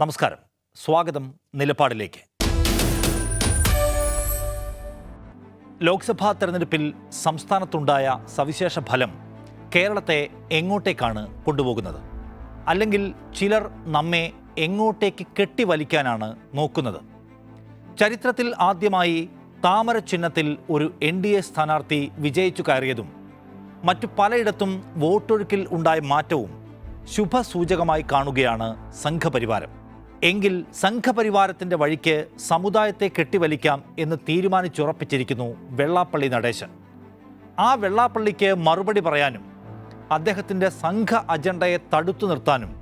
നമസ്കാരം. സ്വാഗതം നിലപാടിലേക്ക്. ലോക്സഭാ തെരഞ്ഞെടുപ്പിൽ സംസ്ഥാനത്തുണ്ടായ സവിശേഷ ഫലം കേരളത്തെ എങ്ങോട്ടേക്കാണ് കൊണ്ടുപോകുന്നത്? അല്ലെങ്കിൽ ചിലർ നമ്മെ എങ്ങോട്ടേക്ക് കെട്ടിവലിക്കാനാണ് നോക്കുന്നത്? ചരിത്രത്തിൽ ആദ്യമായി താമര ചിഹ്നത്തിൽ ഒരു എൻ ഡി എ സ്ഥാനാർത്ഥി വിജയിച്ചു കയറിയതും മറ്റു പലയിടത്തും വോട്ടൊഴുക്കിൽ ഉണ്ടായ മാറ്റവും ശുഭസൂചകമായി കാണുകയാണ് സംഘപരിവാരം. എങ്കിൽ സംഘപരിവാരത്തിന്റെ വഴിക്ക് സമുദായത്തെ കെട്ടിവലിക്കാം എന്ന് തീരുമാനിച്ചുറപ്പിച്ചിരിക്കുന്നു വെള്ളാപ്പള്ളി നടേശൻ. ആ വെള്ളാപ്പള്ളിക്ക് മറുപടി പറയാനും അദ്ദേഹത്തിന്റെ സംഘ അജണ്ടയെ തടുത്തു നിർത്താനും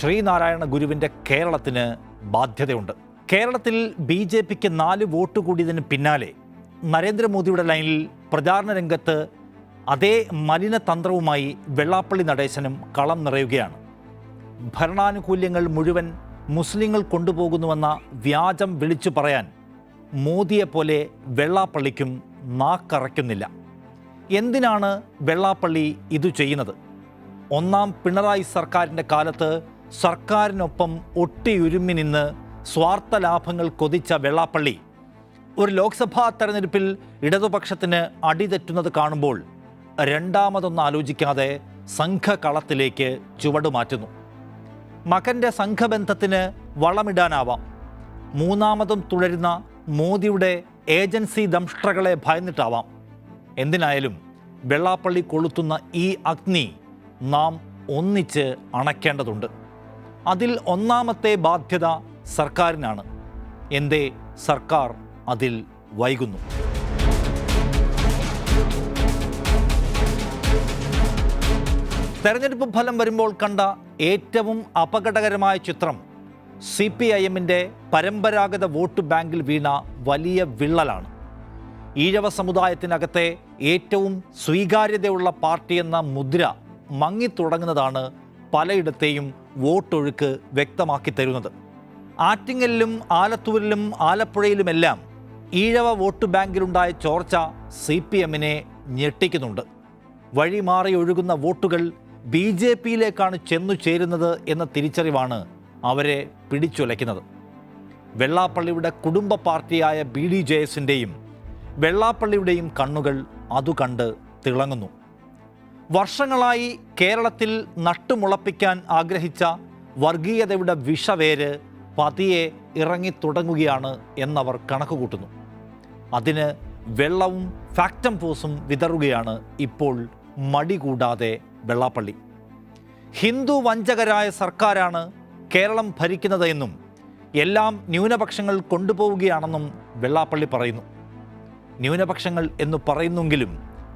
ശ്രീനാരായണ ഗുരുവിന്റെ കേരളത്തിന് ബാധ്യതയുണ്ട്. കേരളത്തിൽ ബി ജെ പിക്ക് നാല് വോട്ട് കൂടിയതിന് പിന്നാലെ നരേന്ദ്രമോദിയുടെ ലൈനിൽ പ്രചാരണ രംഗത്ത് അതേ മലിന തന്ത്രവുമായി വെള്ളാപ്പള്ളി നടേശനും കളം നിറയുകയാണ്. ഭരണാനുകൂല്യങ്ങൾ മുഴുവൻ മുസ്ലിങ്ങൾ കൊണ്ടുപോകുന്നുവെന്ന വ്യാജം വിളിച്ചു പറയാൻ മോദിയെപ്പോലെ വെള്ളാപ്പള്ളിക്കും നാക്കറയ്ക്കുന്നില്ല. എന്തിനാണ് വെള്ളാപ്പള്ളി ഇത് ചെയ്യുന്നത്? ഒന്നാം പിണറായി സർക്കാരിന്റെ കാലത്ത് സർക്കാരിനൊപ്പം ഒട്ടിയുരുമ്മി നിന്ന് സ്വാർത്ഥ ലാഭങ്ങൾ കൊതിച്ച വെള്ളാപ്പള്ളി ഒരു ലോക്സഭാ തെരഞ്ഞെടുപ്പിൽ ഇടതുപക്ഷത്തിന് അടിതെറ്റുന്നത് കാണുമ്പോൾ രണ്ടാമതൊന്നും ആലോചിക്കാതെ സംഘകളത്തിലേക്ക് ചുവടുമാറ്റുന്നു മകന്റെ സംഘബന്ധത്തിന് വളമിടാനാവാം. മൂന്നാമതും തുടരുന്ന മോദിയുടെ ഏജൻസി ദംഷ്ട്രകളെ ഭയന്നിട്ടാവാം. എന്തിനായാലും വെള്ളാപ്പള്ളി കൊളുത്തുന്ന ഈ അഗ്നി നാം ഒന്നിച്ച് അണയ്ക്കേണ്ടതുണ്ട് അതിൽ ഒന്നാമത്തെ ബാധ്യത സർക്കാരിനാണ്. എന്തേ സർക്കാർ അതിൽ വൈകുന്നു. തെരഞ്ഞെടുപ്പ് ഫലം വരുമ്പോൾ കണ്ട ഏറ്റവും അപകടകരമായ ചിത്രം സി പി ഐ എമ്മിന്റെ പരമ്പരാഗത വോട്ട് ബാങ്കിൽ വീണ വലിയ വിള്ളലാണ്. ഈഴവ സമുദായത്തിനകത്തെ ഏറ്റവും സ്വീകാര്യതയുള്ള പാർട്ടി എന്ന മുദ്ര മങ്ങിത്തുടങ്ങുന്നതാണ് പലയിടത്തെയും വോട്ടൊഴുക്ക് വ്യക്തമാക്കി തരുന്നത്. ആറ്റിങ്ങലിലും ആലത്തൂരിലും ആലപ്പുഴയിലുമെല്ലാം ഈഴവ വോട്ട് ബാങ്കിലുണ്ടായ ചോർച്ച സി പി എമ്മിനെ ഞെട്ടിക്കുന്നുണ്ട്. വഴിമാറി ഒഴുകുന്ന വോട്ടുകൾ ബി ജെ പിയിലേക്കാണ് ചെന്നു ചേരുന്നത് എന്ന തിരിച്ചറിവാണ് അവരെ പിടിച്ചുലയ്ക്കുന്നത്. വെള്ളാപ്പള്ളിയുടെ കുടുംബ പാർട്ടിയായ ബി ഡി ജെ എസിന്റെയും വെള്ളാപ്പള്ളിയുടെയും കണ്ണുകൾ അതു കണ്ട് തിളങ്ങുന്നു. വർഷങ്ങളായി കേരളത്തിൽ നട്ടുമുളപ്പിക്കാൻ ആഗ്രഹിച്ച വർഗീയതയുടെ വിഷവേര് പതിയെ ഇറങ്ങിത്തുടങ്ങുകയാണ് എന്നവർ കണക്കുകൂട്ടുന്നു. അതിന് വെള്ളവും ഫാക്റ്റം ഫോസും വിതറുകയാണ് ഇപ്പോൾ മടി കൂടാതെ വെള്ളാപ്പള്ളി. ഹിന്ദു വഞ്ചകരായ സർക്കാരാണ് കേരളം ഭരിക്കുന്നത് എന്നും എല്ലാം ന്യൂനപക്ഷങ്ങൾ കൊണ്ടുപോവുകയാണെന്നും വെള്ളാപ്പള്ളി പറയുന്നു. ന്യൂനപക്ഷങ്ങൾ എന്ന് പറയുന്നെങ്കിലും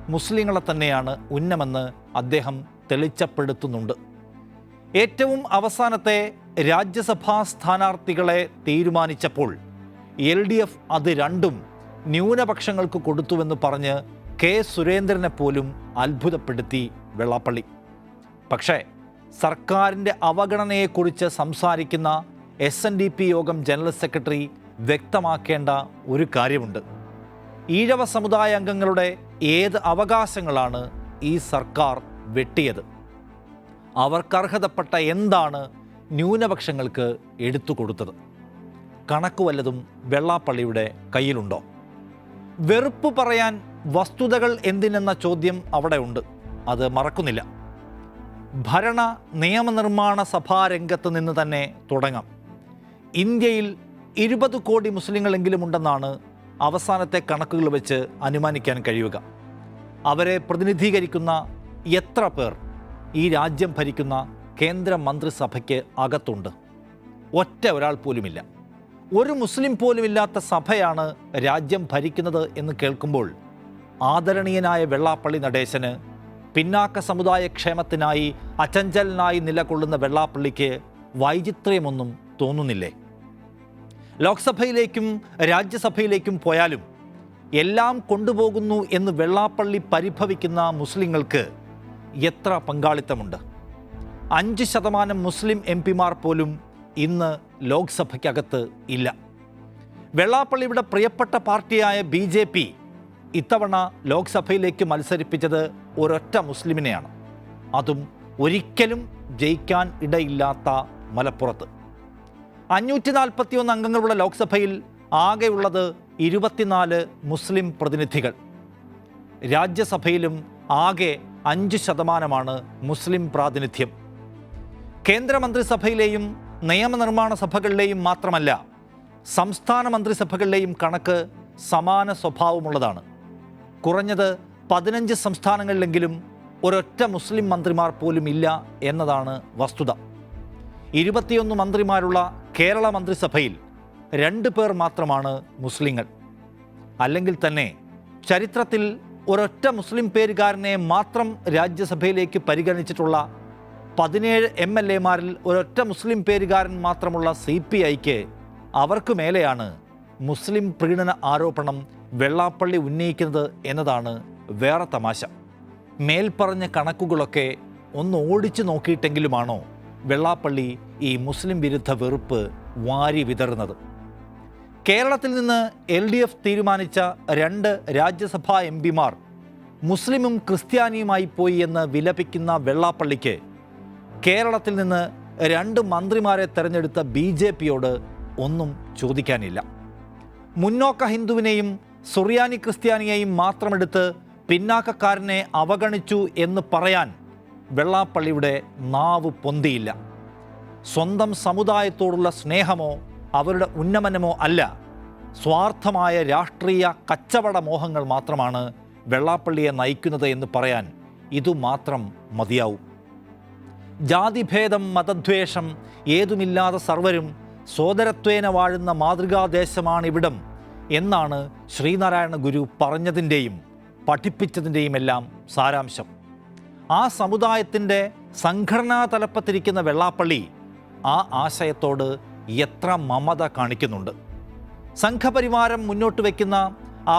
മുസ്ലിങ്ങളെ തന്നെയാണ് ഉന്നമെന്ന് അദ്ദേഹം തെളിച്ചപ്പെടുത്തുന്നുണ്ട്. ഏറ്റവും അവസാനത്തെ രാജ്യസഭാ സ്ഥാനാർത്ഥികളെ തീരുമാനിച്ചപ്പോൾ എൽ ഡി എഫ് അത് രണ്ടും ന്യൂനപക്ഷങ്ങൾക്ക് കൊടുത്തുവെന്ന് പറഞ്ഞ് കെ സുരേന്ദ്രനെ പോലും അത്ഭുതപ്പെടുത്തി. വെള്ളാപ്പള്ളി. പക്ഷേ സർക്കാരിന്റെ അവഗണനയെക്കുറിച്ച് സംസാരിക്കുന്ന S N D P Yogam general secretary വ്യക്തമാക്കേണ്ട ഒരു കാര്യമുണ്ട്. ഈഴവ സമുദായ അംഗങ്ങളുടെ ഏത് അവകാശങ്ങളാണ് ഈ സർക്കാർ വെട്ടിയത്? അവർക്കർഹതപ്പെട്ട എന്താണ് ന്യൂനപക്ഷങ്ങൾക്ക് എടുത്തു കൊടുത്തത് കണക്ക് വല്ലതും വെള്ളാപ്പള്ളിയുടെ കയ്യിലുണ്ടോ? വെറുപ്പ് പറയാൻ വസ്തുതകൾ എന്തിനെന്ന ചോദ്യം അവിടെ ഉണ്ട് അത് മറക്കുന്നില്ല. ഭരണ നിയമനിർമ്മാണ സഭാ രംഗത്ത് നിന്ന് തന്നെ തുടങ്ങാം. ഇന്ത്യയിൽ ഇരുപത് കോടി മുസ്ലിങ്ങളെങ്കിലും ഉണ്ടെന്നാണ് അവസാനത്തെ കണക്കുകൾ വെച്ച് അനുമാനിക്കാൻ കഴിയുക. അവരെ പ്രതിനിധീകരിക്കുന്ന എത്ര പേർ ഈ രാജ്യം ഭരിക്കുന്ന കേന്ദ്ര മന്ത്രിസഭയ്ക്ക് അകത്തുണ്ട്? ഒറ്റ ഒരാൾ പോലുമില്ല. ഒരു മുസ്ലിം പോലുമില്ലാത്ത സഭയാണ് രാജ്യം ഭരിക്കുന്നത് എന്ന് കേൾക്കുമ്പോൾ ആദരണീയനായ വെള്ളാപ്പള്ളി നടേശന് പിന്നാക്ക സമുദായ ക്ഷേമത്തിനായി അചഞ്ചലനായി നിലകൊള്ളുന്ന വെള്ളാപ്പള്ളിക്ക് വൈചിത്ര്യമൊന്നും തോന്നുന്നില്ലേ? ലോക്സഭയിലേക്കും രാജ്യസഭയിലേക്കും പോയാലും എല്ലാം കൊണ്ടുപോകുന്നു എന്ന് വെള്ളാപ്പള്ളി പരിഭവിക്കുന്ന മുസ്ലിങ്ങൾക്ക് എത്ര പങ്കാളിത്തമുണ്ട്? അഞ്ച് ശതമാനം മുസ്ലിം എം പിമാർ പോലും ഇന്ന് ലോക്സഭയ്ക്കകത്ത് ഇല്ല. വെള്ളാപ്പള്ളിയുടെ പ്രിയപ്പെട്ട പാർട്ടിയായ ബി ജെ പി ഇത്തവണ ലോക്സഭയിലേക്ക് മത്സരിപ്പിച്ചത് ഒരൊറ്റ മുസ്ലിമിനെയാണ്. അതും ഒരിക്കലും ജയിക്കാൻ ഇടയില്ലാത്ത മലപ്പുറത്ത്. അഞ്ഞൂറ്റി നാൽപ്പത്തിയൊന്ന് അംഗങ്ങളുള്ള ലോക്സഭയിൽ ആകെയുള്ളത് ഇരുപത്തിനാല് മുസ്ലിം പ്രതിനിധികൾ. രാജ്യസഭയിലും ആകെ അഞ്ച് ശതമാനമാണ് മുസ്ലിം പ്രാതിനിധ്യം. കേന്ദ്രമന്ത്രിസഭയിലെയും നിയമനിർമ്മാണ സഭകളിലെയും മാത്രമല്ല സംസ്ഥാന മന്ത്രിസഭകളിലെയും കണക്ക് സമാന സ്വഭാവമുള്ളതാണ്. കുറഞ്ഞത് പതിനഞ്ച് സംസ്ഥാനങ്ങളിലെങ്കിലും ഒരൊറ്റ മുസ്ലിം മന്ത്രിമാർ പോലും ഇല്ല എന്നതാണ് വസ്തുത. ഇരുപത്തിയൊന്ന് മന്ത്രിമാരുള്ള കേരള മന്ത്രിസഭയിൽ രണ്ട് പേർ മാത്രമാണ് മുസ്ലിങ്ങൾ. അല്ലെങ്കിൽ തന്നെ ചരിത്രത്തിൽ ഒരൊറ്റ മുസ്ലിം പേരുകാരനെ മാത്രം രാജ്യസഭയിലേക്ക് പരിഗണിച്ചിട്ടുള്ള പതിനേഴ് എം എൽ എമാരിൽ ഒരൊറ്റ മുസ്ലിം പേരുകാരൻ മാത്രമുള്ള സി പി ഐക്ക് അവർക്ക് മേലെയാണ് മുസ്ലിം പ്രീണന ആരോപണം വെള്ളാപ്പള്ളി ഉന്നയിക്കുന്നത് എന്നതാണ് വേറെ തമാശ. മേൽപ്പറഞ്ഞ കണക്കുകളൊക്കെ ഒന്ന് ഓടിച്ചു നോക്കിയിട്ടെങ്കിലുമാണോ വെള്ളാപ്പള്ളി ഈ മുസ്ലിം വിരുദ്ധ വെറുപ്പ് വാരി വിതറുന്നത്? കേരളത്തിൽ നിന്ന് എൽ ഡി എഫ് തീരുമാനിച്ച രണ്ട് രാജ്യസഭാ എം പിമാർ മുസ്ലിമും ക്രിസ്ത്യാനിയുമായി പോയി എന്ന് വിലപിക്കുന്ന വെള്ളാപ്പള്ളിക്ക് കേരളത്തിൽ നിന്ന് രണ്ട് മന്ത്രിമാരെ തെരഞ്ഞെടുത്ത ബി ജെ പിയോട് ഒന്നും ചോദിക്കാനില്ല. മുന്നോക്ക ഹിന്ദുവിനെയും സുറിയാനി ക്രിസ്ത്യാനിയെയും മാത്രമെടുത്ത് പിന്നാക്കക്കാരനെ അവഗണിച്ചു എന്ന് പറയാൻ വെള്ളാപ്പള്ളിയുടെ നാവ് പൊന്തിയില്ല. സ്വന്തം സമുദായത്തോടുള്ള സ്നേഹമോ അവരുടെ ഉന്നമനമോ അല്ല. സ്വാർത്ഥമായ രാഷ്ട്രീയ കച്ചവട മോഹങ്ങൾ മാത്രമാണ് വെള്ളാപ്പള്ളിയെ നയിക്കുന്നത് എന്ന് പറയാൻ ഇതുമാത്രം മതിയാവും. ജാതിഭേദം മതദ്വേഷം ഏതുമില്ലാതെ സർവരും സോദരത്വേന വാഴുന്ന മാതൃകാദേശമാണിവിടം. എന്നാണ് ശ്രീനാരായണ ഗുരു പറഞ്ഞതിന്റെയും പഠിപ്പിച്ചതിന്റെയും എല്ലാം സാരാംശം. ആ സമുദായത്തിന്റെ സംഘടനാ തലപ്പത്തിരിക്കുന്ന വെള്ളാപ്പള്ളി ആ ആശയത്തോട് എത്ര മമത കാണിക്കുന്നുണ്ട്. സംഘപരിവാരം മുന്നോട്ട് വയ്ക്കുന്ന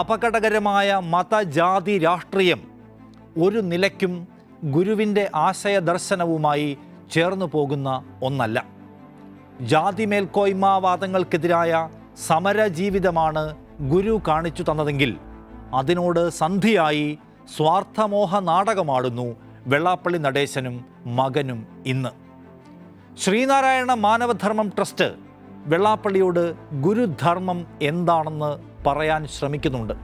അപകടകരമായ മതജാതി രാഷ്ട്രീയം ഒരു നിലയ്ക്കും ഗുരുവിന്റെ ആശയദർശനവുമായി ചേർന്നു പോകുന്ന ഒന്നല്ല. ജാതി മേൽക്കോയ്മവാദങ്ങൾക്കെതിരായ സമരജീവിതമാണ് ഗുരു കാണിച്ചു തന്നതെങ്കിൽ അതിനോട് സന്ധിയായി സ്വാർത്ഥമോഹ നാടകമാടുന്നു വെള്ളാപ്പള്ളി നടേശനും മകനും ഇന്ന്. ശ്രീനാരായണ മാനവധർമ്മം ട്രസ്റ്റ് വെള്ളാപ്പള്ളിയോട് ഗുരുധർമ്മം എന്താണെന്ന് പറയാൻ ശ്രമിക്കുന്നുണ്ട്.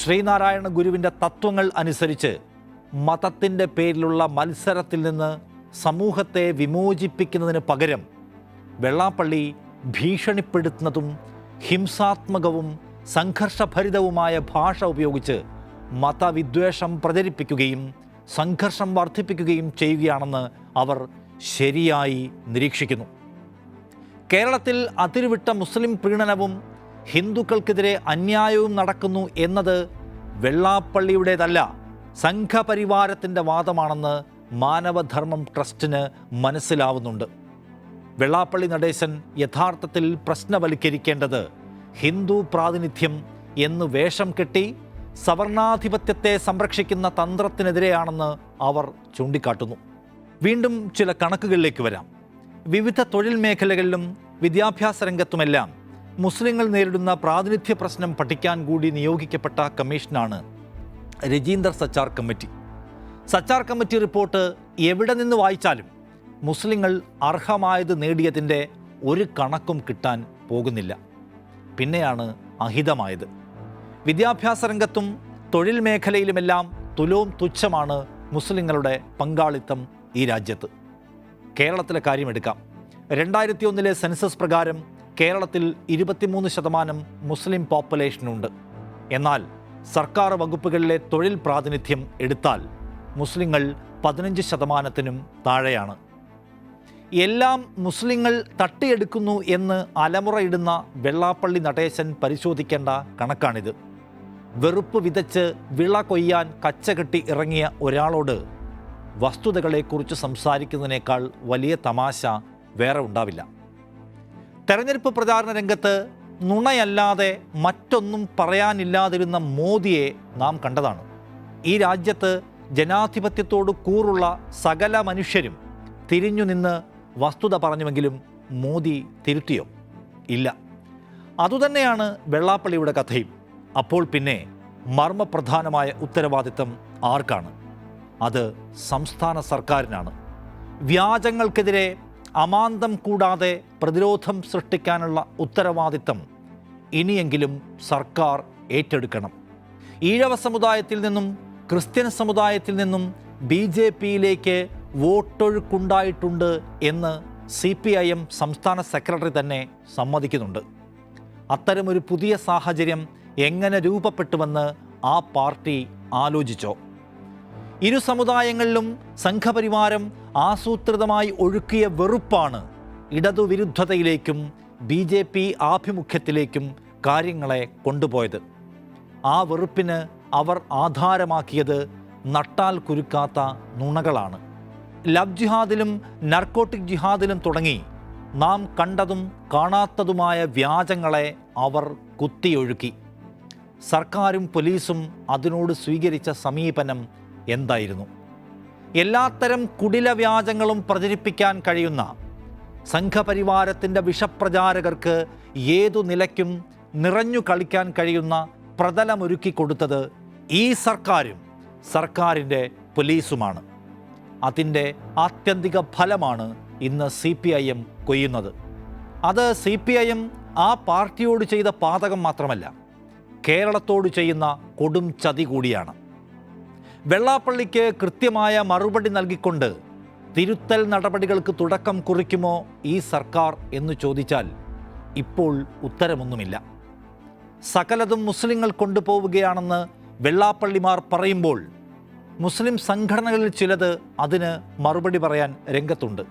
ശ്രീനാരായണ ഗുരുവിന്റെ തത്വങ്ങൾ അനുസരിച്ച് മതത്തിന്റെ പേരിലുള്ള മത്സരത്തിൽ നിന്ന് സമൂഹത്തെ വിമോചിപ്പിക്കുന്നതിന് പകരം വെള്ളാപ്പള്ളി ഭീഷണിപ്പെടുത്തുന്നതും ഹിംസാത്മകവും സംഘർഷഭരിതവുമായ ഭാഷ ഉപയോഗിച്ച് മതവിദ്വേഷം പ്രചരിപ്പിക്കുകയും സംഘർഷം വർദ്ധിപ്പിക്കുകയും ചെയ്യുകയാണെന്ന് അവർ ശരിയായി നിരീക്ഷിക്കുന്നു. കേരളത്തിൽ അതിരുവിട്ട മുസ്ലിം പ്രീണനവും ഹിന്ദുക്കൾക്കെതിരെ അന്യായവും നടക്കുന്നു എന്നത് വെള്ളാപ്പള്ളിയുടേതല്ല സംഘപരിവാരത്തിന്റെ വാദമാണെന്ന് മാനവധർമ്മം ട്രസ്റ്റിന് മനസ്സിലാവുന്നുണ്ട്. വെള്ളാപ്പള്ളി നടേശൻ യഥാർത്ഥത്തിൽ പ്രശ്നവൽക്കരിക്കേണ്ടത് ഹിന്ദു പ്രാതിനിധ്യം എന്ന് വേഷം കെട്ടി സവർണാധിപത്യത്തെ സംരക്ഷിക്കുന്ന തന്ത്രത്തിനെതിരെയാണെന്ന് അവർ ചൂണ്ടിക്കാട്ടുന്നു. വീണ്ടും ചില കണക്കുകളിലേക്ക് വരാം. വിവിധ തൊഴിൽ മേഖലകളിലും വിദ്യാഭ്യാസ രംഗത്തുമെല്ലാം മുസ്ലിങ്ങൾ നേരിടുന്ന പ്രാതിനിധ്യ പ്രശ്നം പഠിക്കാൻ കൂടി നിയോഗിക്കപ്പെട്ട കമ്മീഷനാണ് Rajinder Sachar committee. Sachar committee report എവിടെ നിന്ന് വായിച്ചാലും മുസ്ലിങ്ങൾ അർഹമായത് നേടിയതിന്റെ ഒരു കണക്കും കിട്ടാൻ പോകുന്നില്ല. പിന്നെയാണ് അഹിതമായത്. വിദ്യാഭ്യാസ രംഗത്തും തൊഴിൽ മേഖലയിലുമെല്ലാം തുലവും തുച്ഛമാണ് മുസ്ലിങ്ങളുടെ പങ്കാളിത്തം ഈ രാജ്യത്ത്. കേരളത്തിലെ കാര്യമെടുക്കാം രണ്ടായിരത്തി ഒന്നിലെ സെൻസസ് പ്രകാരം കേരളത്തിൽ ഇരുപത്തിമൂന്ന് ശതമാനം മുസ്ലിം പോപ്പുലേഷനുണ്ട്. എന്നാൽ സർക്കാർ വകുപ്പുകളിലെ തൊഴിൽ പ്രാതിനിധ്യം എടുത്താൽ മുസ്ലിങ്ങൾ പതിനഞ്ച് ശതമാനത്തിനും താഴെയാണ്. എല്ലാം മുസ്ലിങ്ങൾ തട്ടിയെടുക്കുന്നു എന്ന് അലമുറയിടുന്ന വെള്ളാപ്പള്ളി നടേശൻ പരിശോധിക്കേണ്ട കണക്കാണിത്. വെറുപ്പ് വിതച്ച് വിള കൊയ്യാൻ കച്ചകെട്ടി ഇറങ്ങിയ ഒരാളോട് വസ്തുതകളെക്കുറിച്ച് സംസാരിക്കുന്നതിനേക്കാൾ വലിയ തമാശ വേറെ ഉണ്ടാവില്ല. തെരഞ്ഞെടുപ്പ് പ്രചാരണ രംഗത്ത് നുണയല്ലാതെ മറ്റൊന്നും പറയാനില്ലാതിരുന്ന മോദിയെ നാം കണ്ടതാണ്. ഈ രാജ്യത്ത് ജനാധിപത്യത്തോട് കൂറുള്ള സകല മനുഷ്യരും തിരിഞ്ഞു നിന്ന് വസ്തുത പറഞ്ഞുവെങ്കിലും മോദി തിരുത്തിയോ? ഇല്ല. അതുതന്നെയാണ് വെള്ളാപ്പള്ളിയുടെ കഥയും. അപ്പോൾ പിന്നെ മർമ്മപ്രധാനമായ ഉത്തരവാദിത്തം ആർക്കാണ്? അത് സംസ്ഥാന സർക്കാരിനാണ്. വ്യാജങ്ങൾക്കെതിരെ അമാന്തം കൂടാതെ പ്രതിരോധം സൃഷ്ടിക്കാനുള്ള ഉത്തരവാദിത്തം ഇനിയെങ്കിലും സർക്കാർ ഏറ്റെടുക്കണം. ഈഴവ സമുദായത്തിൽ നിന്നും ക്രിസ്ത്യൻ സമുദായത്തിൽ നിന്നും ബി ജെ പിയിലേക്ക് വോട്ടൊഴുക്കുണ്ടായിട്ടുണ്ട് എന്ന് സി പി ഐ എം സംസ്ഥാന സെക്രട്ടറി തന്നെ സമ്മതിക്കുന്നുണ്ട്. അത്തരമൊരു പുതിയ സാഹചര്യം എങ്ങനെ രൂപപ്പെട്ടുവെന്ന് ആ പാർട്ടി ആലോചിച്ചോ? ഇരു സമുദായങ്ങളിലും സംഘപരിവാരം ആസൂത്രിതമായി ഒഴുക്കിയ വെറുപ്പാണ് ഇടതുവിരുദ്ധതയിലേക്കും ബി ജെ പി ആഭിമുഖ്യത്തിലേക്കും കാര്യങ്ങളെ കൊണ്ടുപോയത്. ആ വെറുപ്പിന് അവർ ആധാരമാക്കിയത് നട്ടാൽ കുരുക്കാത്ത നുണകളാണ്. ലവ് ജിഹാദിലും നർക്കോട്ടിക് ജിഹാദിലും തുടങ്ങി നാം കണ്ടതും കാണാത്തതുമായ വ്യാജങ്ങളെ അവർ കുത്തിയൊഴുക്കി. സർക്കാരും പോലീസും അതിനോട് സ്വീകരിച്ച സമീപനം എന്തായിരുന്നു? എല്ലാത്തരം കുടില വ്യാജങ്ങളും പ്രചരിപ്പിക്കാൻ കഴിയുന്ന സംഘപരിവാരത്തിന്റെ വിഷപ്രചാരകർക്ക് ഏതു നിലയ്ക്കും നിറഞ്ഞു കളിക്കാൻ കഴിയുന്ന പ്രതലമൊരുക്കി കൊടുത്തത് ഈ സർക്കാരും സർക്കാരിന്റെ പോലീസുമാണ്. അതിന്റെ ആത്യന്തിക ഫലമാണ് ഇന്ന് സി പി ഐ എം കൊയ്യുന്നത്. അത് സി പി ഐ എം ആ പാർട്ടിയോട് ചെയ്ത പാതകം മാത്രമല്ല കേരളത്തോട് ചെയ്യുന്ന കൊടും ചതി കൂടിയാണ്. വെള്ളാപ്പള്ളിക്ക് കൃത്യമായ മറുപടി നൽകിക്കൊണ്ട് തിരുത്തൽ നടപടികൾക്ക് തുടക്കം കുറിക്കുമോ ഈ സർക്കാർ എന്ന് ചോദിച്ചാൽ ഇപ്പോൾ ഉത്തരമൊന്നുമില്ല. സകലതും മുസ്ലിങ്ങൾ കൊണ്ടുപോവുകയാണെന്ന് വെള്ളാപ്പള്ളിമാർ പറയുമ്പോൾ മുസ്ലിം സംഘടനകളിൽ ചിലത് അതിന് മറുപടി പറയാൻ രംഗത്തുണ്ട്.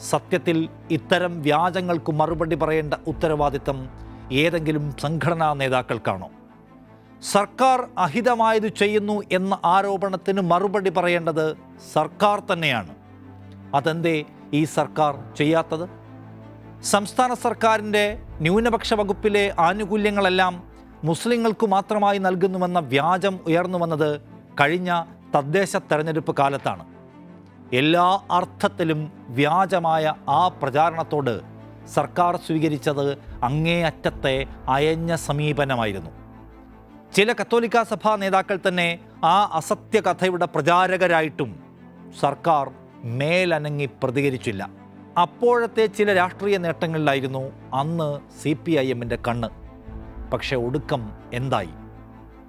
സത്യത്തിൽ ഇത്തരം വ്യാജങ്ങൾക്ക് മറുപടി പറയേണ്ട ഉത്തരവാദിത്തം ഏതെങ്കിലും സംഘടനാ നേതാക്കൾക്കാണോ? സർക്കാർ അഹിതമായത് ചെയ്യുന്നു എന്ന ആരോപണത്തിന് മറുപടി പറയേണ്ടത് സർക്കാർ തന്നെയാണ്. അതെന്തേ ഈ സർക്കാർ ചെയ്യാത്തത്? സംസ്ഥാന സർക്കാരിന്റെ ന്യൂനപക്ഷ വകുപ്പിലെ ആനുകൂല്യങ്ങളെല്ലാം മുസ്ലിങ്ങൾക്ക് മാത്രമായി നൽകുന്നുവെന്ന വ്യാജം ഉയർന്നു വന്നത് കഴിഞ്ഞ തദ്ദേശ തെരഞ്ഞെടുപ്പ് കാലത്താണ്. എല്ലാ അർത്ഥത്തിലും വ്യാജമായ ആ പ്രചാരണത്തോട് സർക്കാർ സ്വീകരിച്ചത് അങ്ങേയറ്റത്തെ അയഞ്ഞ സമീപനമായിരുന്നു. ചില കത്തോലിക്ക സഭാ നേതാക്കൾ തന്നെ ആ അസത്യ കഥയുടെ പ്രചാരകരായിട്ടും സർക്കാർ മേലനങ്ങി പ്രതികരിച്ചില്ല. അപ്പോഴത്തെ ചില രാഷ്ട്രീയ നേട്ടങ്ങളിലായിരുന്നു അന്ന് സി പി ഐ എമ്മിന്റെ കണ്ണ്. പക്ഷേ ഒടുക്കം എന്തായി?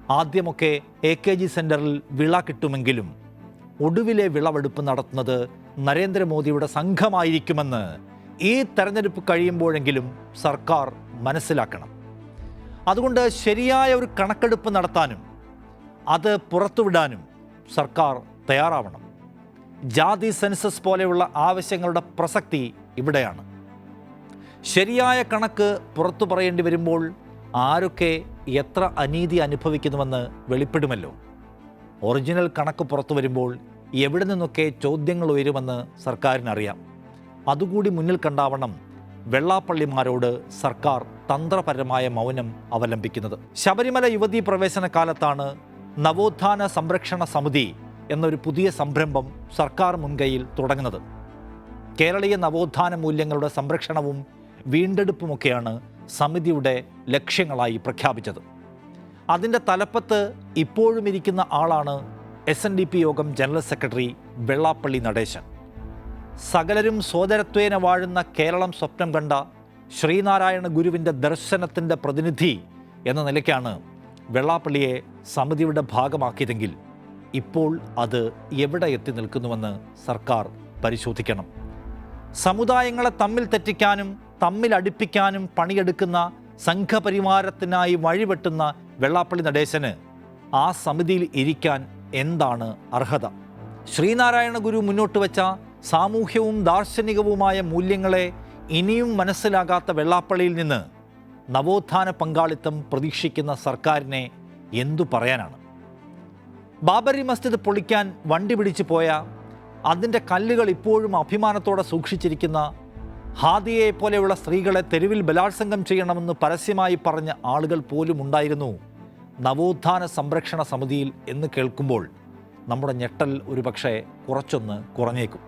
ആദ്യമൊക്കെ എ കെ ജി സെന്ററിൽ വിള കിട്ടുമെങ്കിലും ഒടുവിലെ വിളവെടുപ്പ് നടത്തുന്നത് നരേന്ദ്രമോദിയുടെ സംഘമായിരിക്കുമെന്ന് ഈ തെരഞ്ഞെടുപ്പ് കഴിയുമ്പോഴെങ്കിലും സർക്കാർ മനസ്സിലാക്കണം. അതുകൊണ്ട് ശരിയായ ഒരു കണക്കെടുപ്പ് നടത്താനും അത് പുറത്തുവിടാനും സർക്കാർ തയ്യാറാവണം. ജാതി സെൻസസ് പോലെയുള്ള ആവശ്യങ്ങളുടെ പ്രസക്തി ഇവിടെയാണ്. ശരിയായ കണക്ക് പുറത്തു പറയേണ്ടി വരുമ്പോൾ ആരൊക്കെ എത്ര അനീതി അനുഭവിക്കുന്നുവെന്ന് വെളിപ്പെടുമല്ലോ? ഒറിജിനൽ കണക്ക് പുറത്തു വരുമ്പോൾ എവിടെ നിന്നൊക്കെ ചോദ്യങ്ങൾ ഉയരുമെന്ന് സർക്കാരിനറിയാം. അതുകൂടി മുന്നിൽ കണ്ടാവണം വെള്ളാപ്പള്ളിമാരോട് സർക്കാർ തന്ത്രപരമായ മൗനം അവലംബിക്കുന്നത്. ശബരിമല യുവതീ പ്രവേശന കാലത്താണ് നവോത്ഥാന സംരക്ഷണ സമിതി എന്നൊരു പുതിയ സംരംഭം സർക്കാർ മുൻകൈയിൽ തുടങ്ങുന്നത്. കേരളീയ നവോത്ഥാന മൂല്യങ്ങളുടെ സംരക്ഷണവും വീണ്ടെടുപ്പുമൊക്കെയാണ് സമിതിയുടെ ലക്ഷ്യങ്ങളായി പ്രഖ്യാപിച്ചത്. അതിന്റെ തലപ്പത്ത് ഇപ്പോഴും ഇരിക്കുന്ന ആളാണ് S N D P Yogam general secretary Vellappally Natesan. സകലരും സോദരത്വേന വാഴുന്ന കേരളം സ്വപ്നം കണ്ട ശ്രീനാരായണ ഗുരുവിന്റെ ദർശനത്തിന്റെ പ്രതിനിധി എന്ന നിലയ്ക്കാണ് വെള്ളാപ്പള്ളിയെ സമിതിയുടെ ഭാഗമാക്കിയതെങ്കിൽ ഇപ്പോൾ അത് എവിടെ എത്തി നിൽക്കുന്നുവെന്ന് സർക്കാർ പരിശോധിക്കണം. സമുദായങ്ങളെ തമ്മിൽ തെറ്റിക്കാനും തമ്മിൽ അടുപ്പിക്കാനും പണിയെടുക്കുന്ന സംഘപരിവാരത്തിനായി വഴിവെട്ടുന്ന വെള്ളാപ്പള്ളി നടേശന് ആ സമിതിയിൽ ഇരിക്കാൻ എന്താണ് അർഹത? ശ്രീനാരായണ ഗുരു മുന്നോട്ട് വെച്ച സാമൂഹ്യവും ദാർശനികവുമായ മൂല്യങ്ങളെ ഇനിയും മനസ്സിലാകാത്ത വെള്ളാപ്പള്ളിയിൽ നിന്ന് നവോത്ഥാന പങ്കാളിത്തം പ്രതീക്ഷിക്കുന്ന സർക്കാരിനെ എന്തു പറയാനാണ്? ബാബരി മസ്ജിദ് പൊളിക്കാൻ വണ്ടി പിടിച്ചു പോയ അതിന്റെ കല്ലുകൾ ഇപ്പോഴും അഭിമാനത്തോടെ സൂക്ഷിച്ചിരിക്കുന്ന ഹാദിയെ പോലെയുള്ള സ്ത്രീകളെ തെരുവിൽ ബലാത്സംഗം ചെയ്യണമെന്ന് പരസ്യമായി പറഞ്ഞ ആളുകൾ പോലും ഉണ്ടായിരുന്നു. നവോത്ഥാന സംരക്ഷണ സമിതിയിൽ എന്ന് കേൾക്കുമ്പോൾ നമ്മുടെ ഞെട്ടൽ ഒരുപക്ഷെ കുറച്ചൊന്ന് കുറഞ്ഞേക്കും.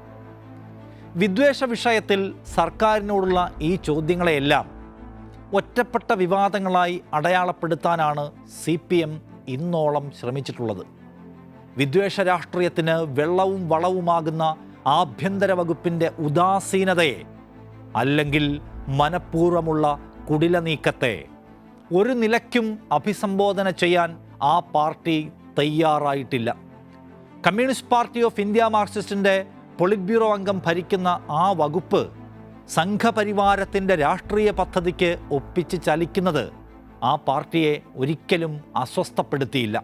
വിദ്വേഷ വിഷയത്തിൽ സർക്കാരിനോടുള്ള ഈ ചോദ്യങ്ങളെയെല്ലാം ഒറ്റപ്പെട്ട വിവാദങ്ങളായി അടയാളപ്പെടുത്താനാണ് സി പി എം ഇന്നോളം ശ്രമിച്ചിട്ടുള്ളത്. വിദ്വേഷ രാഷ്ട്രീയത്തിന് വെള്ളവും വളവുമാകുന്ന ആഭ്യന്തര വകുപ്പിന്റെ ഉദാസീനതയെ അല്ലെങ്കിൽ മനഃപൂർവമുള്ള കുടില നീക്കത്തെ ഒരു നിലയ്ക്കും അഭിസംബോധന ചെയ്യാൻ ആ പാർട്ടി തയ്യാറായിട്ടില്ല. കമ്മ്യൂണിസ്റ്റ് പാർട്ടി ഓഫ് ഇന്ത്യ മാർക്സിസ്റ്റിന്റെ പൊളിറ്റ് ബ്യൂറോ അംഗം ഭരിക്കുന്ന ആ വകുപ്പ് സംഘപരിവാരത്തിന്റെ രാഷ്ട്രീയ പദ്ധതിക്ക് ഒപ്പിച്ച് ചലിക്കുന്നത് ആ പാർട്ടിയെ ഒരിക്കലും അസ്വസ്ഥപ്പെടുത്തിയില്ല.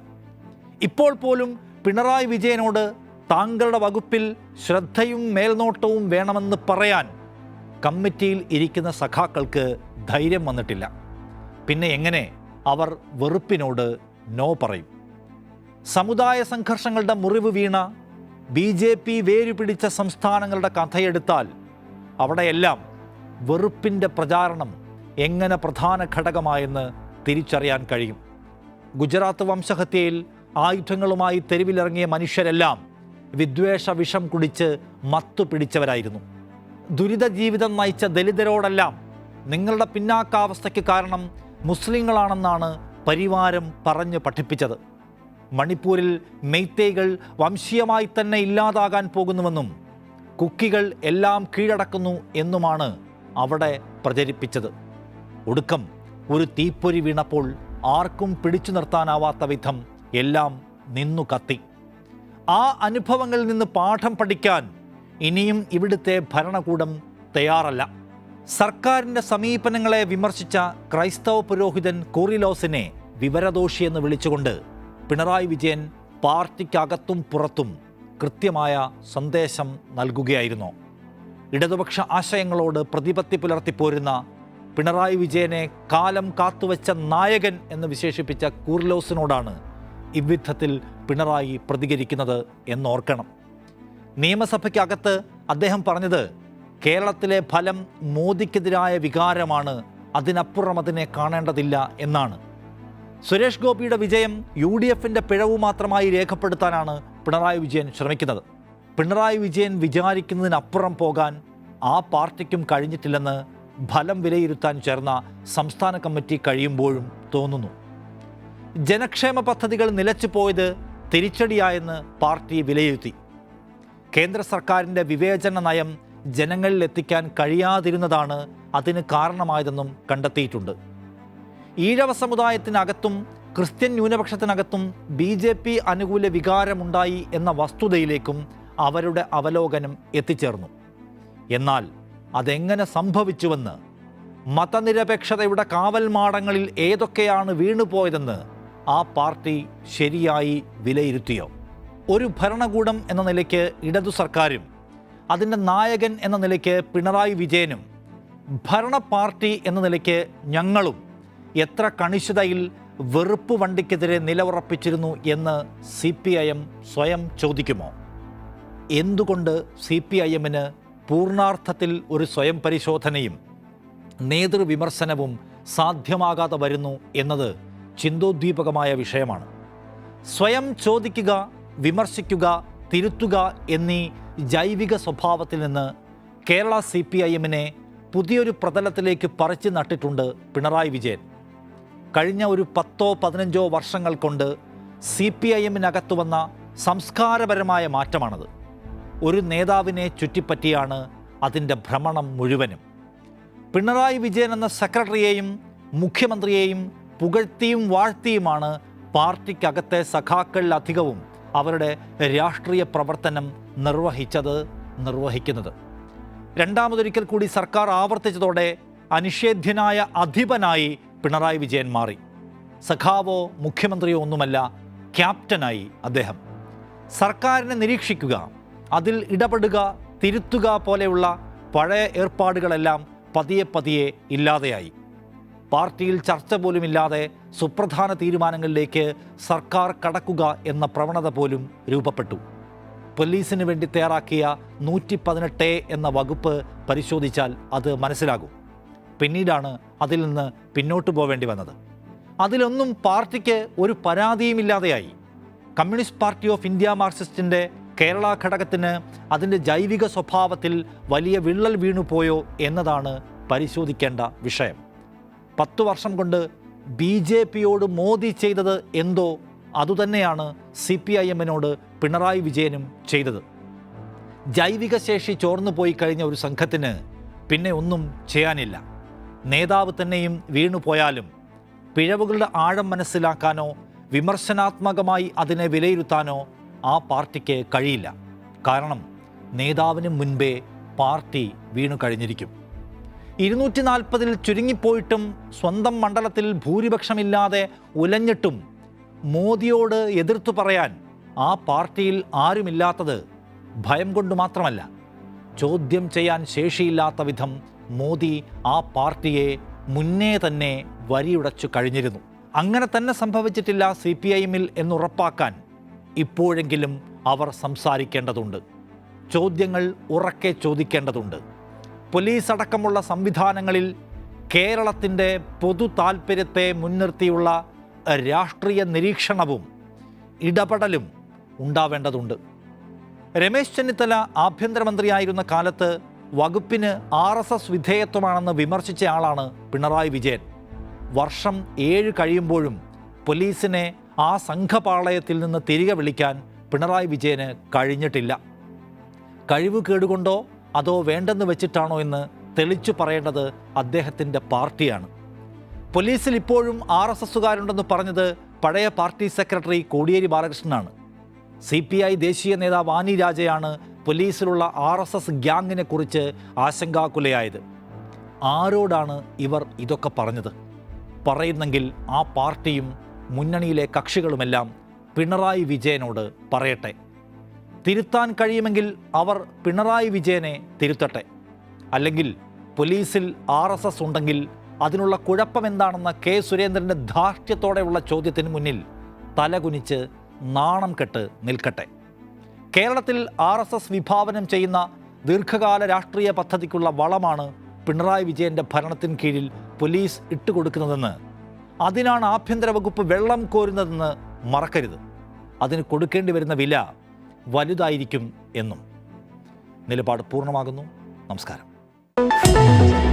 ഇപ്പോൾ പോലും പിണറായി വിജയനോട് താങ്കളുടെ വകുപ്പിൽ ശ്രദ്ധയും മേൽനോട്ടവും വേണമെന്ന് പറയാൻ കമ്മിറ്റിയിൽ ഇരിക്കുന്ന സഖാക്കൾക്ക് ധൈര്യം വന്നിട്ടില്ല. പിന്നെ എങ്ങനെ അവർ വെറുപ്പിനോട് നോ പറയും. സമുദായ സംഘർഷങ്ങളുടെ മുറിവ് വീണ ബി ജെ പി വേരുപിടിച്ച സംസ്ഥാനങ്ങളുടെ കഥയെടുത്താൽ അവിടെയെല്ലാം വെറുപ്പിന്റെ പ്രചാരണം എങ്ങനെ പ്രധാന ഘടകമായെന്ന് തിരിച്ചറിയാൻ കഴിയും. ഗുജറാത്ത് വംശഹത്യയിൽ ആയുധങ്ങളുമായി തെരുവിലിറങ്ങിയ മനുഷ്യരെല്ലാം വിദ്വേഷ വിഷം കുടിച്ച് മത്തു പിടിച്ചവരായിരുന്നു. ദുരിത ജീവിതം നയിച്ച ദലിതരോടെല്ലാം നിങ്ങളുടെ പിന്നാക്കാവസ്ഥയ്ക്ക് കാരണം മുസ്ലിങ്ങളാണെന്നാണ് പരിവാരം പറഞ്ഞ് പഠിപ്പിച്ചത്. മണിപ്പൂരിൽ മെയ്ത്തേകൾ വംശീയമായി തന്നെ ഇല്ലാതാകാൻ പോകുന്നുവെന്നും കുക്കികൾ എല്ലാം കീഴടക്കുന്നു എന്നുമാണ് അവിടെ പ്രചരിപ്പിച്ചത്. ഒടുക്കം ഒരു തീപ്പൊരി വീണപ്പോൾ ആർക്കും പിടിച്ചു നിർത്താനാവാത്ത വിധം എല്ലാം നിന്നു കത്തി. ആ അനുഭവങ്ങളിൽ നിന്ന് പാഠം പഠിക്കാൻ ഇനിയും ഇവിടുത്തെ ഭരണകൂടം തയ്യാറല്ല. സർക്കാരിന്റെ സമീപനങ്ങളെ വിമർശിച്ച ക്രൈസ്തവ പുരോഹിതൻ കോറിലോസിനെ വിവരദോഷിയെന്ന് വിളിച്ചുകൊണ്ട് പിണറായി വിജയൻ പാർട്ടിക്കകത്തും പുറത്തും കൃത്യമായ സന്ദേശം നൽകുകയായിരുന്നു. ഇടതുപക്ഷ ആശയങ്ങളോട് പ്രതിപത്തി പുലർത്തിപ്പോരുന്ന പിണറായി വിജയനെ കാലം കാത്തുവച്ച നായകൻ എന്ന് വിശേഷിപ്പിച്ച കൂർലോസിനോടാണ് ഇവിധത്തിൽ പിണറായി പ്രതികരിക്കുന്നത് എന്നോർക്കണം. നിയമസഭയ്ക്കകത്ത് അദ്ദേഹം പറഞ്ഞത് കേരളത്തിലെ ഫലം മോദിക്കെതിരായ വികാരമാണ് അതിനപ്പുറം അതിനെ കാണേണ്ടതില്ല എന്നാണ്. സുരേഷ് ഗോപിയുടെ വിജയം യു ഡി എഫിന്റെ പിഴവ് മാത്രമായി രേഖപ്പെടുത്താനാണ് പിണറായി വിജയൻ ശ്രമിക്കുന്നത്. പിണറായി വിജയൻ വിചാരിക്കുന്നതിനപ്പുറം പോകാൻ ആ പാർട്ടിക്കും കഴിഞ്ഞിട്ടില്ലെന്ന് ഫലം വിലയിരുത്താൻ ചേർന്ന സംസ്ഥാന കമ്മിറ്റി കഴിയുമ്പോഴും തോന്നുന്നു. ജനക്ഷേമ പദ്ധതികൾ നിലച്ചു പോയത് തിരിച്ചടിയായെന്ന് പാർട്ടി വിലയിരുത്തി. കേന്ദ്ര സർക്കാരിന്റെ വിവേചന നയം ജനങ്ങളിൽ എത്തിക്കാൻ കഴിയാതിരുന്നതാണ് അതിന് കാരണമായതെന്നും കണ്ടെത്തിയിട്ടുണ്ട്. ഈഴവ സമുദായത്തിനകത്തും ക്രിസ്ത്യൻ ന്യൂനപക്ഷത്തിനകത്തും ബി ജെ പി അനുകൂല വികാരമുണ്ടായി എന്ന വസ്തുതയിലേക്കും അവരുടെ അവലോകനം എത്തിച്ചേർന്നു. എന്നാൽ അതെങ്ങനെ സംഭവിച്ചുവെന്ന് മതനിരപേക്ഷതയുടെ കാവൽ മാടങ്ങളിൽ ഏതൊക്കെയാണ് വീണുപോയതെന്ന് ആ പാർട്ടി ശരിയായി വിലയിരുത്തിയോ? ഒരു ഭരണകൂടം എന്ന നിലയ്ക്ക് ഇടതു സർക്കാരും അതിന്റെ നായകൻ എന്ന നിലയ്ക്ക് പിണറായി വിജയനും ഭരണ പാർട്ടി എന്ന നിലയ്ക്ക് ഞങ്ങളും എത്ര കണിശതയിൽ വെറുപ്പ് വണ്ടിക്കെതിരെ നിലവുറപ്പിച്ചിരുന്നു എന്ന് സി പി ഐ എം സ്വയം ചോദിക്കുമോ? എന്തുകൊണ്ട് സി പി ഐ എമ്മിന് പൂർണാർത്ഥത്തിൽ ഒരു സ്വയം പരിശോധനയും നേതൃവിമർശനവും സാധ്യമാകാതെ വരുന്നു എന്നത് ചിന്തോദ്ദീപകമായ വിഷയമാണ്. സ്വയം ചോദിക്കുക വിമർശിക്കുക തിരുത്തുക എന്നീ ജൈവിക സ്വഭാവത്തിൽ നിന്ന് കേരള സി പി ഐ എമ്മിനെ പുതിയൊരു പ്രതലത്തിലേക്ക് പറിച്ചു നട്ടിട്ടുണ്ട് പിണറായി വിജയൻ. കഴിഞ്ഞ ഒരു പത്തോ പതിനഞ്ചോ വർഷങ്ങൾ കൊണ്ട് സി പി ഐ എമ്മിനകത്ത് വന്ന സംസ്കാരപരമായ മാറ്റമാണത്. ഒരു നേതാവിനെ ചുറ്റിപ്പറ്റിയാണ് അതിന്റെ ഭ്രമണം മുഴുവനും. പിണറായി വിജയൻ എന്ന സെക്രട്ടറിയെയും മുഖ്യമന്ത്രിയെയും പുകഴ്ത്തിയും വാഴ്ത്തിയുമാണ് പാർട്ടിക്കകത്തെ സഖാക്കളിൽ അധികവും അവരുടെ രാഷ്ട്രീയ പ്രവർത്തനം നിർവഹിച്ചത് നിർവഹിക്കുന്നത്. രണ്ടാമതൊരിക്കൽ കൂടി സർക്കാർ ആവർത്തിച്ചതോടെ അനിഷേധ്യനായ അധിപനായി പിണറായി വിജയൻ മാറി. സഖാവോ മുഖ്യമന്ത്രിയോ ഒന്നുമല്ല ക്യാപ്റ്റനായി അദ്ദേഹം. സർക്കാരിനെ നിരീക്ഷിക്കുക അതിൽ ഇടപെടുക തിരുത്തുക പോലെയുള്ള പഴയ ഏർപ്പാടുകളെല്ലാം പതിയെ പതിയെ ഇല്ലാതെയായി. പാർട്ടിയിൽ ചർച്ച പോലുമില്ലാതെ സുപ്രധാന തീരുമാനങ്ങളിലേക്ക് സർക്കാർ കടക്കുക എന്ന പ്രവണത പോലും രൂപപ്പെട്ടു. പോലീസിന് വേണ്ടി തയ്യാറാക്കിയ നൂറ്റി പതിനെട്ട് എന്ന വകുപ്പ് പരിശോധിച്ചാൽ അത് മനസ്സിലാകും. പിന്നീടാണ് അതിൽ നിന്ന് പിന്നോട്ട് പോവേണ്ടി വന്നത്. അതിലൊന്നും പാർട്ടിക്ക് ഒരു പരാതിയുമില്ലാതെയായി. കമ്മ്യൂണിസ്റ്റ് പാർട്ടി ഓഫ് ഇന്ത്യ മാർക്സിസ്റ്റിന്റെ കേരള ഘടകത്തിന് അതിന്റെ ജൈവിക സ്വഭാവത്തിൽ വലിയ വിള്ളൽ വീണുപോയോ എന്നതാണ് പരിശോധിക്കേണ്ട വിഷയം. പത്തു വർഷം കൊണ്ട് ബി ജെ പിയോട് മോദി ചെയ്തത് എന്തോ അതുതന്നെയാണ് സി പി ഐ എമ്മിനോട് പിണറായി വിജയനും ചെയ്തത്. ജൈവിക ശേഷി ചോർന്നു പോയി കഴിഞ്ഞ ഒരു സംഘത്തിന് പിന്നെ ഒന്നും ചെയ്യാനില്ല. നേതാവ് തന്നെയും വീണു പോയാലും പിഴവുകളുടെ ആഴം മനസ്സിലാക്കാനോ വിമർശനാത്മകമായി അതിനെ വിലയിരുത്താനോ ആ പാർട്ടിക്ക് കഴിയില്ല. കാരണം നേതാവിന് മുൻപേ പാർട്ടി വീണു കഴിഞ്ഞിരിക്കും. ഇരുന്നൂറ്റി നാൽപ്പതിൽ ചുരുങ്ങിപ്പോയിട്ടും സ്വന്തം മണ്ഡലത്തിൽ ഭൂരിപക്ഷമില്ലാതെ ഉലഞ്ഞിട്ടും മോദിയോട് എതിർത്തു പറയാൻ ആ പാർട്ടിയിൽ ആരുമില്ലാത്തത് ഭയം കൊണ്ട് മാത്രമല്ല. ചോദ്യം ചെയ്യാൻ ശേഷിയില്ലാത്ത വിധം മോദി ആ പാർട്ടിയെ മുന്നേ തന്നെ വരിയുടച്ചു കഴിഞ്ഞിരുന്നു. അങ്ങനെ തന്നെ സംഭവിച്ചിട്ടില്ല സി പി ഐ എന്നുറപ്പാക്കാൻ ഇപ്പോഴെങ്കിലും അവർ സംസാരിക്കേണ്ടതുണ്ട്. ചോദ്യങ്ങൾ ഉറക്കെ ചോദിക്കേണ്ടതുണ്ട്. പോലീസ് അടക്കമുള്ള സംവിധാനങ്ങളിൽ കേരളത്തിന്റെ പൊതു താൽപ്പര്യത്തെ മുൻനിർത്തിയുള്ള രാഷ്ട്രീയ നിരീക്ഷണവും ഇടപെടലും ഉണ്ടാവേണ്ടതുണ്ട്. രമേശ് ചെന്നിത്തല ആഭ്യന്തരമന്ത്രിയായിരുന്ന കാലത്ത് വകുപ്പിന് ആർ എസ് എസ് വിധേയത്വമാണെന്ന് വിമർശിച്ച ആളാണ് പിണറായി വിജയൻ. വർഷം ഏഴ് കഴിയുമ്പോഴും പോലീസിനെ ആ സംഘപാളയത്തിൽ നിന്ന് തിരികെ വിളിക്കാൻ പിണറായി വിജയന് കഴിഞ്ഞിട്ടില്ല. കഴിവ് കേടുകൊണ്ടോ അതോ വേണ്ടെന്ന് വെച്ചിട്ടാണോ എന്ന് തെളിച്ചു പറയേണ്ടത് അദ്ദേഹത്തിന്റെ പാർട്ടിയാണ്. പോലീസിൽ ഇപ്പോഴും ആർ എസ് എസ്സുകാരുണ്ടെന്ന് പറഞ്ഞത് പഴയ പാർട്ടി സെക്രട്ടറി കോടിയേരി ബാലകൃഷ്ണനാണ്. സി പി ഐ ദേശീയ നേതാവ് ആനി രാജയാണ് പോലീസിലുള്ള ആർ എസ് എസ് ഗ്യാങ്ങിനെ കുറിച്ച് ആശങ്കാകുലയായത്. ആരോടാണ് ഇവർ ഇതൊക്കെ പറഞ്ഞത്? പറയുന്നെങ്കിൽ ആ പാർട്ടിയും മുന്നണിയിലെ കക്ഷികളുമെല്ലാം പിണറായി വിജയനോട് പറയട്ടെ. തിരുത്താൻ കഴിയുമെങ്കിൽ അവർ പിണറായി വിജയനെ തിരുത്തട്ടെ. അല്ലെങ്കിൽ പോലീസിൽ ആർ എസ് എസ് ഉണ്ടെങ്കിൽ അതിനുള്ള കുഴപ്പമെന്താണെന്ന കെ സുരേന്ദ്രന്റെ ധാർഷ്ട്യത്തോടെയുള്ള ചോദ്യത്തിന് മുന്നിൽ തലകുനിച്ച് നാണം കെട്ട് നിൽക്കട്ടെ. കേരളത്തിൽ ആർ എസ് എസ് വിഭാവനം ചെയ്യുന്ന ദീർഘകാല രാഷ്ട്രീയ പദ്ധതിക്കുള്ള വളമാണ് പിണറായി വിജയന്റെ ഭരണത്തിന് കീഴിൽ പോലീസ് ഇട്ടുകൊടുക്കുന്നതെന്ന്. അതിനാണ് ആഭ്യന്തര വകുപ്പ് വെള്ളം കോരുന്നതെന്ന് മറക്കരുത്. അതിന് കൊടുക്കേണ്ടി വരുന്ന വില വലുതായിരിക്കും എന്നും. നിലപാട് പൂർണമാകുന്നു. നമസ്കാരം.